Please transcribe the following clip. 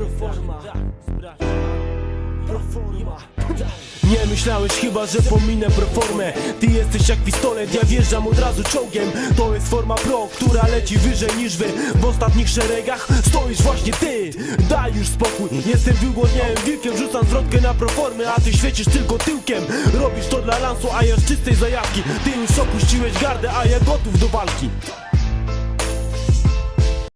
Proforma. Proforma. Nie myślałeś chyba, że pominę proformę. Ty jesteś jak pistolet, ja wjeżdżam od razu czołgiem. To jest forma pro, która leci wyżej niż wy. W ostatnich szeregach stoisz właśnie ty. Daj już spokój, jestem wyłodniałym wilkiem. Rzucam zwrotkę na proformę, a ty świecisz tylko tyłkiem. Robisz to dla lansu, a ja z czystej zajawki. Ty już opuściłeś gardę, a ja gotów do walki.